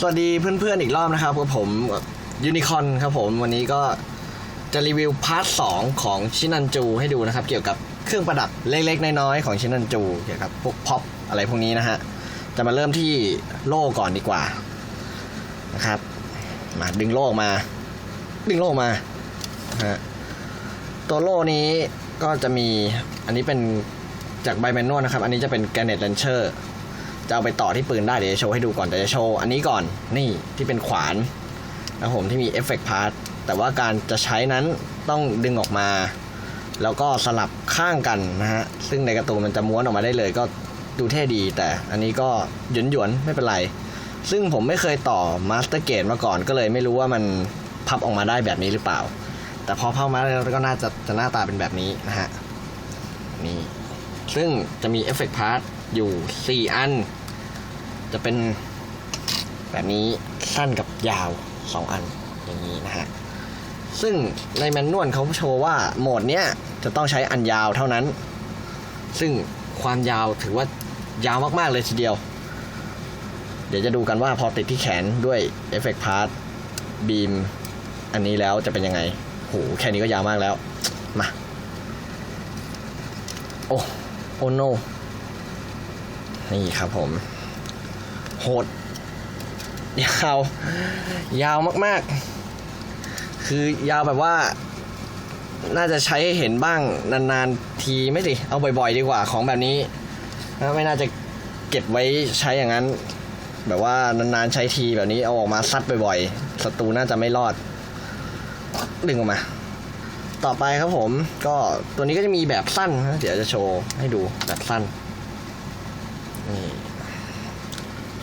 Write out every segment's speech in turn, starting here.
สวัสดีเพื่อนๆอีกรอบนะครับกับผมยูนิคอนครับผมวันนี้ก็จะรีวิวพาร์ทสองของชินันจูให้ดูนะครับ เกี่ยวกับเครื่องประดับเล็กๆน้อยๆของชินันจูเกี่ยวกับพวกพ็อปอะไรพวกนี้นะฮะจะมาเริ่มที่โล่ก่อนดีกว่านะครับมาดึงโล่ออกมา ดึงโล่มาฮะตัวโล่นี้ก็จะมีอันนี้เป็นจากไบแมนนวลนะครับ อันนี้จะเป็นแกเนตเลนเชอร์ จะเอาไปต่อที่ปืนได้เดี๋ยวจะโชว์ให้ดูก่อนแต่จะโชว์อันนี้ก่อนนี่ที่เป็นขวานนะผมที่มีเอฟเฟกต์พาร์ทแต่ว่าการจะใช้นั้นต้องดึงออกมา แล้วก็สลับข้างกันนะฮะซึ่งในกร์ตูนมันจะม้วนออกมาได้เลยก็ดูเท่ดี แต่อันนี้ก็หยวนหยวนไม่เป็นไร ซึ่งผมไม่เคยต่อมาสเตอร์เกตมาก่อนก็เลยไม่รู้ว่ามันพับออกมาได้แบบนี้หรือเปล่า แต่พอพับมาแล้วก็น่าจะจะหน้าตาเป็นแบบนี้นะฮะนี่ซึ่งจะมีเอฟเฟกต์พาร์ท อยู่ 4 อัน จะเป็นแบบนี้สั้นกับยาว 2 อันอย่างนี้นะฮะ ซึ่งในแมนนวลเขาโชว์ว่าโหมดเนี้ยจะต้องใช้อันยาวเท่านั้น ซึ่งความยาวถือว่ายาวมาก ๆ เลยทีเดียว เดี๋ยวจะดูกันว่าพอติดที่แขนด้วยเอฟเฟกต์พาร์ทบีมอันนี้แล้วจะเป็นยังไงโหแค่นี้ก็ยาวมากแล้ว มา โอ้ โอ้โน นี่ครับผมโหดยาว ยาวมากๆ คือยาวแบบว่า น่าจะใช้เห็นบ้างนานๆทีไม่สิเอาบ่อยๆ ดีกว่าของแบบนี้ ไม่น่าจะเก็บไว้ใช้อย่างนั้น แบบว่านานๆใช้ทีแบบนี้เอาออกมาซัดบ่อยๆศัตรูน่าจะไม่รอด ดึงออกมา ต่อไปครับผม ก็ตัวนี้ก็จะมีแบบสั้นนะเดี๋ยวจะโชว์ให้ดูแบบสั้น นี่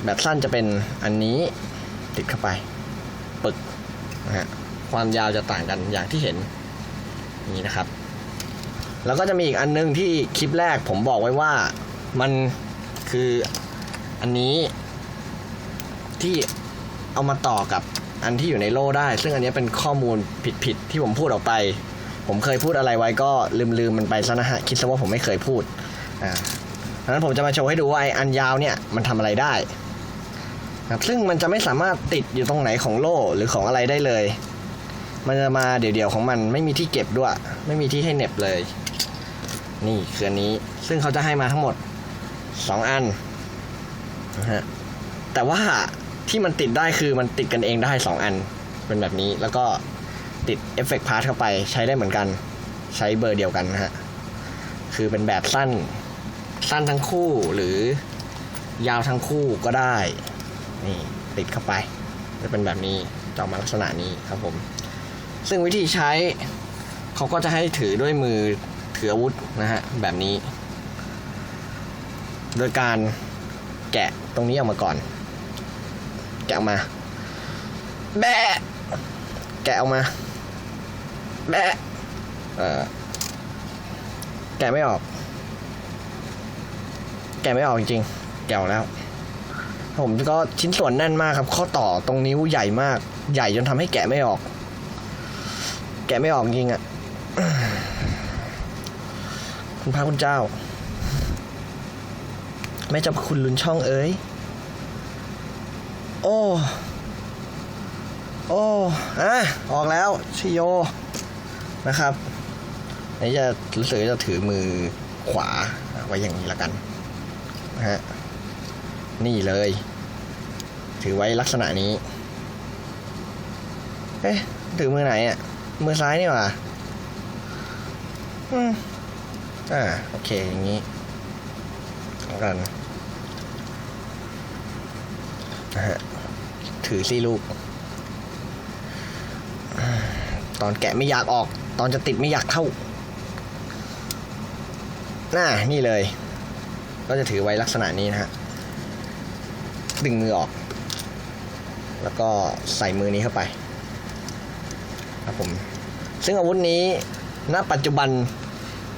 แบบสั้นจะเป็นอันนี้ติดเข้าไป ปึกนะฮะความยาวจะต่างกันอย่างที่เห็นนี่นะครับ แล้วก็จะมีอีกอันนึงที่คลิปแรกผมบอกไว้ว่ามันคืออันนี้ที่เอามาต่อกับอันที่อยู่ในโล่ได้ ซึ่งอันนี้เป็นข้อมูลผิดๆที่ผมพูดออกไป ผมเคยพูดอะไรไว้ก็ลืมๆมันไปซะนะฮะ คิดซะว่าผมไม่เคยพูด อ่า ดังนั้นผมจะมาโชว์ให้ดูว่าไออันยาวเนี่ยมันทำอะไรได้ครับซึ่งมันจะไม่สามารถติดอยู่ตรงไหนของโล่หรือของอะไรได้เลย มันจะมาเดี่ยวๆของมันไม่มีที่เก็บด้วย ไม่มีที่ให้เน็บเลย นี่คืออันนี้ซึ่งเขาจะให้มาทั้งหมด 2 อันนะฮะแต่ว่าที่มันติดได้คือมันติดกันเองได้ 2 อัน เป็นแบบนี้แล้วก็ติดเอฟเฟกต์พาร์ทเข้าไปใช้ได้เหมือนกัน ใช้เบอร์เดียวกันนะฮะ คือเป็นแบบสั้น สั้นทั้งคู่หรือยาวทั้งคู่ก็ได้ นี่ติดเข้าไป จะเป็นแบบนี้จออกมาลักษณะนี้ครับผม ซึ่งวิธีใช้เขาก็จะให้ถือด้วยมือถืออาวุธนะฮะแบบนี้ โดยการแกะตรงนี้ออกมาก่อน แกะออกมา แบะแกะออกมา แบะเออแกะไม่ออก แกะไม่ออกจริงๆแกะออกแล้ว ผมก็ชิ้นส่วนแน่นมากครับ ข้อต่อตรงนิ้วใหญ่มาก ใหญ่จนทำให้แกะไม่ออก แกะไม่ออกจริงอะ่ะคุณพระคุณเจ้าแม่เจ้าคุณลุนช่องเอ้ย โอ้ โอ้อะออกแล้วชิโยนะครับนี่จะรู้สึกจะถือมือขวาไว้อย่างนี้ละกัน นะฮะนี่เลย ถือไว้ลักษณะนี้ เอ๊ะถือมือไหนอะ มือซ้ายนี่หว่าอืมอ่าโอเค อย่างนี้กันนะฮะถือซี่ลูก ตอนแกะไม่อยากออก ตอนจะติดไม่อยากเข้า น่า นี่เลย ก็จะถือไว้ลักษณะนี้นะฮะดึงมือออก แล้วก็ใส่มือนี้เข้าไปครับผมซึ่งอาวุธนี้ณปัจจุบัน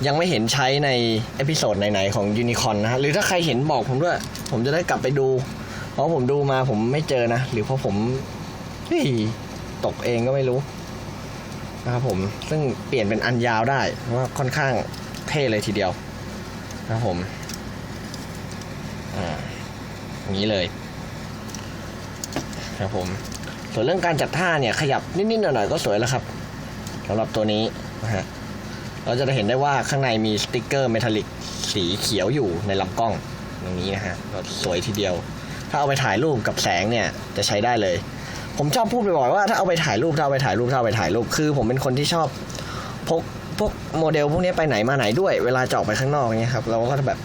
ยังไม่เห็นใช้ในเอพิโซดไหนๆของยูนิคอนนะฮะหรือถ้าใครเห็นบอกผมด้วย ผมจะได้กลับไปดู เพราะผมดูมาผมไม่เจอนะ หรือเพราะผมเฮ้ยตกเองก็ไม่รู้นะครับผมซึ่งเปลี่ยนเป็นอันยาวได้เพราะว่าค่อนข้างเท่เลยทีเดียวนะครับผม อ่าอย่างนี้เลยครับผมส่วนเรื่องการจัดท่าเนี่ยขยับนิดๆหน่อยๆก็สวยแล้วครับสำหรับตัวนี้นะฮะเราจะได้เห็นได้ว่าข้างในมีสติกเกอร์เมทัลลิกสีเขียวอยู่ในลำกล้องตรงนี้นะฮะก็สวยทีเดียว ถ้าเอาไปถ่ายรูปกับแสงเนี่ยจะใช้ได้เลย ผมชอบพูดบ่อยๆว่าถ้าเอาไปถ่ายรูปถ้าเอาไปถ่ายรูปถ้าเอาไปถ่ายรูปคือ ผมเป็นคนที่ชอบพกพวกโมเดลพวกนี้ไปไหนมาไหนด้วย เวลาจะออกไปข้างนอกเนี่ยครับเราก็จะแบบ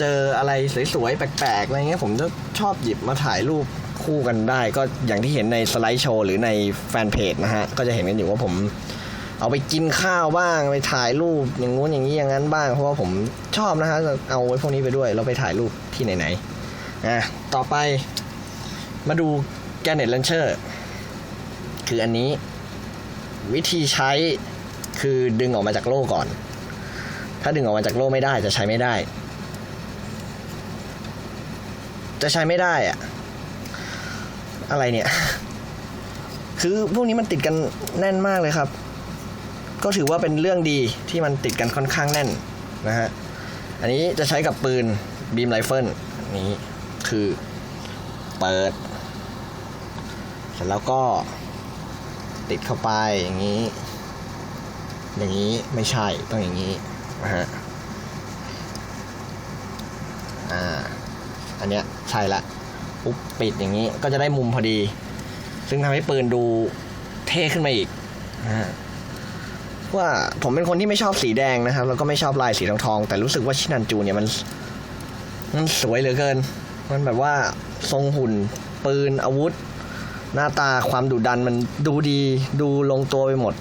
เจออะไรสวยๆ แปลกๆ อะไรเงี้ยผมจะชอบหยิบมาถ่ายรูปคู่กันได้ ก็อย่างที่เห็นในสไลด์โชว์หรือในแฟนเพจนะฮะ ก็จะเห็นกันอยู่ว่าผมเอาไปกินข้าวบ้างไปถ่ายรูปอย่างงู้นอย่างนี้อย่างนั้นบ้าง เพราะว่าผมชอบนะฮะเอาไว้พวกนี้ไปด้วยเราไปถ่ายรูปที่ไหนๆอะต่อไปมาดูแกเน็ตเลนเชอร์คืออันนี้วิธีใช้คือดึงออกมาจากโล่ก่อน ถ้าดึงออกมาจากโล่ไม่ได้จะใช้ไม่ได้ จะใช้ไม่ได้อะอะไรเนี่ย คือพวกนี้มันติดกันแน่นมากเลยครับ ก็ถือว่าเป็นเรื่องดีที่มันติดกันค่อนข้างแน่นนะฮะ อันนี้จะใช้กับปืนบีมไรเฟิลนี้คือเปิด เสร็จแล้วก็ติดเข้าไปอย่างนี้ อย่างนี้ไม่ใช่ต้องอย่างนี้นะฮะ อ่า อันเนี้ยใช่ละปุ๊บปิดอย่างนี้ก็จะได้มุมพอดี ซึ่งทำให้ปืนดูเท่ขึ้นมาอีกว่าผมเป็นคนที่ไม่ชอบสีแดงนะครับ แล้วก็ไม่ชอบลายสีทองทอง แต่รู้สึกว่าชินันจูเนี่ยมันมันสวยเหลือเกิน มันแบบว่าทรงหุ่น ปืนอาวุธ หน้าตาความดุดันมันดูดีดูลงตัวไปหมด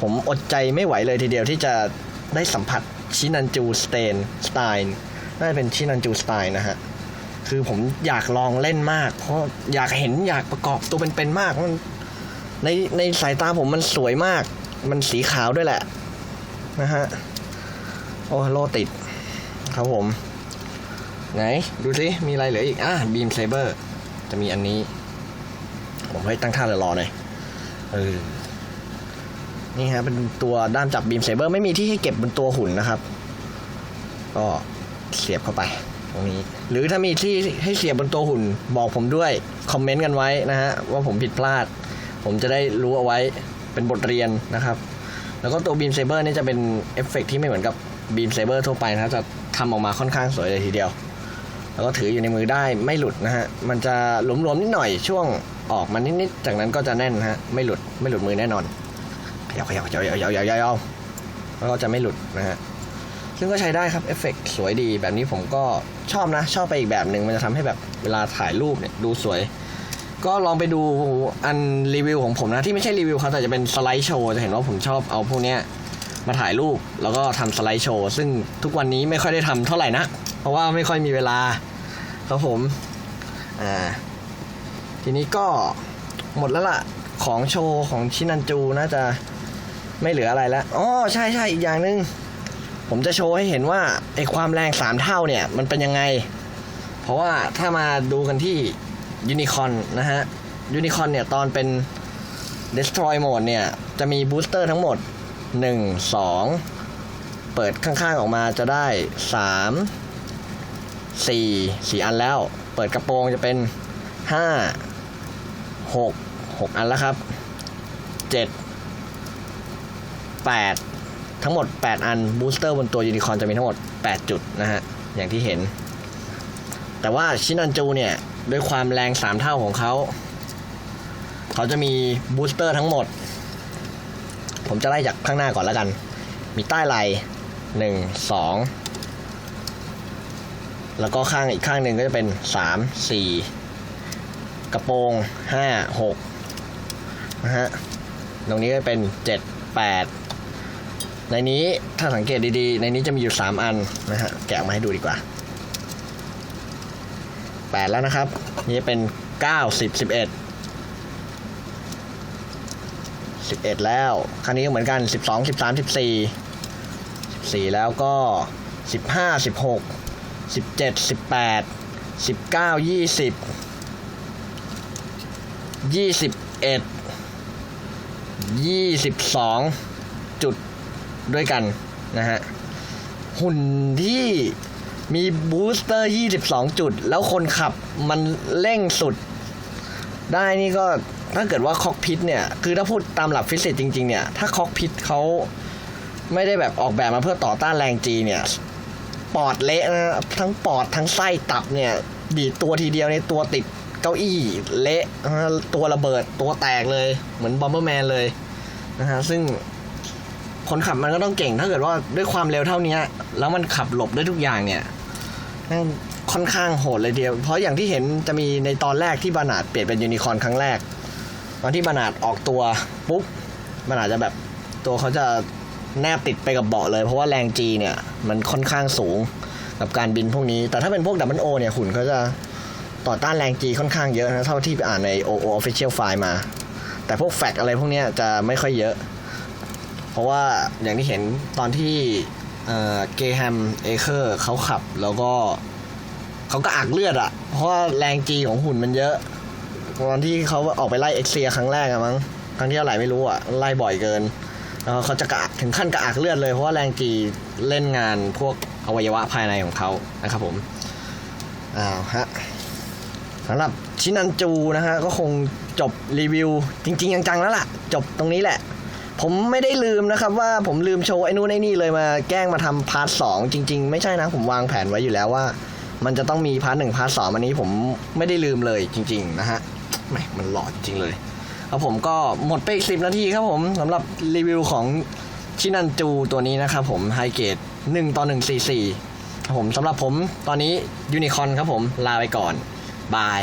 ผมอดใจไม่ไหวเลยทีเดียวที่จะได้สัมผัสชินันจูสเตนสไตล์น่าจะเป็นชินันจูสไตล์นะฮะ คือผมอยากลองเล่นมาก เพราะอยากเห็นอยากประกอบตัวเป็นๆมากมันในในสายตาผมมันสวยมาก มันสีขาวด้วยแหละ นะฮะ โอ้โลติด ครับผม ไหน ดูสิ มีอะไรเหลืออีก อะบีมเซเบอร์จะมีอันนี้ ผมให้ตั้งท่าเรือรอหน่อยเออนี่ฮะ เป็นตัวด้ามจับบีมเซเบอร์ไม่มีที่ให้เก็บบนตัวหุ่นนะครับ ก็เสียบเข้าไป ตรงนี้ หรือถ้ามีที่ให้เสียบบนตัวหุ่น บอกผมด้วย คอมเมนต์กันไว้นะฮะ ว่าผมผิดพลาด ผมจะได้รู้เอาไว้เป็นบทเรียนนะครับ แล้วก็ตัวบีมเซเบอร์นี่จะเป็นเอฟเฟกต์ที่ไม่เหมือนกับบีมเซเบอร์ทั่วไปนะจะทำออกมาค่อนข้างสวยเลยทีเดียว แล้วก็ถืออยู่ในมือได้ไม่หลุดนะฮะ มันจะหลวมๆนิดหน่อยช่วงออกมานิดๆ จากนั้นก็จะแน่นฮะ ไม่หลุด ไม่หลุดมือแน่นอน ขยับขยับขยับขยับขยับขยับขยับแล้วก็จะไม่หลุดนะฮะ ซึ่งก็ใช้ได้ครับเอฟเฟกต์สวยดีแบบนี้ผมก็ชอบนะ ชอบไปอีกแบบหนึ่งมันจะทำให้แบบเวลาถ่ายรูปเนี่ยดูสวย ก็ลองไปดูอันรีวิวของผมนะ ที่ไม่ใช่รีวิวเขาแต่จะเป็นสไลด์โชว์จะเห็นว่าผมชอบเอาพวกเนี้ยมาถ่ายรูปแล้วก็ทำสไลด์โชว์ซึ่งทุกวันนี้ไม่ค่อยได้ทำเท่าไหร่นะเพราะว่าไม่ค่อยมีเวลาครับผมอ่าทีนี้ก็หมดแล้วล่ะของโชว์ของชินันจูน่าจะไม่เหลืออะไรแล้วอ๋อใช่ใช่อีกอย่างหนึ่ง ผมจะโชว์ให้เห็นว่าไอความแรงสามเท่าเนี่ยมันเป็นยังไง เพราะว่าถ้ามาดูกันที่ยูนิคอนนะฮะยูนิคอนเนี่ยตอนเป็น Destroy Mode เนี่ย จะมีบูสเตอร์ทั้งหมด 1 2 เปิดข้างๆออกมาจะได้ 3 4 4 อันแล้ว เปิดกระโปรงจะเป็น 5 6 6 อันแล้วครับ 7 8 ทั้งหมด 8 อันบูสเตอร์บนตัวยูนิคอนจะมีทั้งหมด 8 จุดนะฮะ อย่างที่เห็น แต่ว่าชินันจูเนี่ย ด้วยความแรง 3 เท่าของเขา เขาจะมีบูสเตอร์ทั้งหมด ผมจะไล่จากข้างหน้าก่อนแล้วกัน มีใต้ไหล่หนึ่งสองแล้วก็ข้างอีกข้างหนึ่งก็จะเป็นสามสี่กระโปรงห้าหกนะฮะ ตรงนี้ก็เป็นเจ็ดแปด ในนี้ถ้าสังเกตดีๆ ในนี้จะมีอยู่สามอันนะฮะแกะมาให้ดูดีกว่าแปดแล้วนะครับ นี่เป็นเก้าสิบสิบเอ็ดสิบเอ็ดแล้วครั้งนี้ก็เหมือนกันสิบสองสิบสามสิบสี่สี่แล้วก็สิบห้าสิบหกสิบเจ็ดสิบแป ด้วยกันนะฮะ หุ่นที่มีบูสเตอร์ 22 จุด แล้วคนขับมันเร่งสุด ได้นี่ก็ถ้าเกิดว่าคอกพิทเนี่ย คือถ้าพูดตามหลักฟิสิกส์จริง ๆ เนี่ย ถ้าคอกพิทเขาไม่ได้แบบออกแบบมาเพื่อต่อต้านแรงจีเนี่ย ปอดเละนะทั้งปอดทั้งไส้ตับเนี่ย ดีตัวทีเดียวในตัวติดเก้าอี้เละนะตัวระเบิดตัวแตกเลย เหมือนบอมเบอร์แมนเลยนะฮะซึ่ง คนขับมันก็ต้องเก่ง ถ้าเกิดว่าด้วยความเร็วเท่านี้แล้วมันขับหลบได้ทุกอย่างเนี่ยนั่นค่อนข้างโหดเลยเดียว เพราะอย่างที่เห็นจะมีในตอนแรกที่บานาดเปลี่ยนเป็นยูนิคอร์นครั้งแรก ตอนที่บานาดออกตัวปุ๊บบานาดจะแบบตัวเขาจะแนบติดไปกับเบาะเลย เพราะว่าแรงจีเนี่ยมันค่อนข้างสูงกับการบินพวกนี้ แต่ถ้าเป็นพวกดับเบิลโอเนี่ยหุ่นเขาจะต่อต้านแรงจีค่อนข้างเยอะนะเท่าที่ไปอ่านใน OO Official File มา แต่พวกแฟกอะไรพวกนี้จะไม่ค่อยเยอะ เพราะว่าอย่างที่เห็นตอนที่เกแฮมเอเคอร์เขาขับแล้วก็เขาก็อักเลือดอะเพราะว่าแรงจีของหุ่นมันเยอะ ตอนที่เขาออกไปไล่เอ็กเซียครั้งแรกอะมั้งครั้งที่เท่าไหร่ไม่รู้อะไล่บ่อยเกินแล้วเขาจะกระถึงขั้นกระอักเลือดเลยเพราะว่าแรงจีเล่นงานพวกอวัยวะภายในของเขานะครับผมอ้าวฮะสำหรับชินันจูนะฮะก็คงจบรีวิวจริง ๆ จังๆแล้วล่ะ จบตรงนี้แหละ ผมไม่ได้ลืมนะครับว่าผมลืมโชว์ไอ้นู่นไอ้นี่เลยมาแกล้งมาทำพาร์ทสองจริง ๆ ไม่ใช่นะผมวางแผนไว้อยู่แล้วว่า มันจะต้องมีพาร์ทหนึ่งพาร์ทสองอันนี้ผมไม่ได้ลืมเลยจริง ๆ นะฮะแหมมันหลอดจริงเลยครับผมก็หมดไปอีกสิบนาทีครับผมสำหรับรีวิวของชินันจูตัวนี้นะครับผมไฮเกต1ต่อ144ครับผมสำหรับผมตอนนี้ยูนิคอนครับผมลาไปก่อนบาย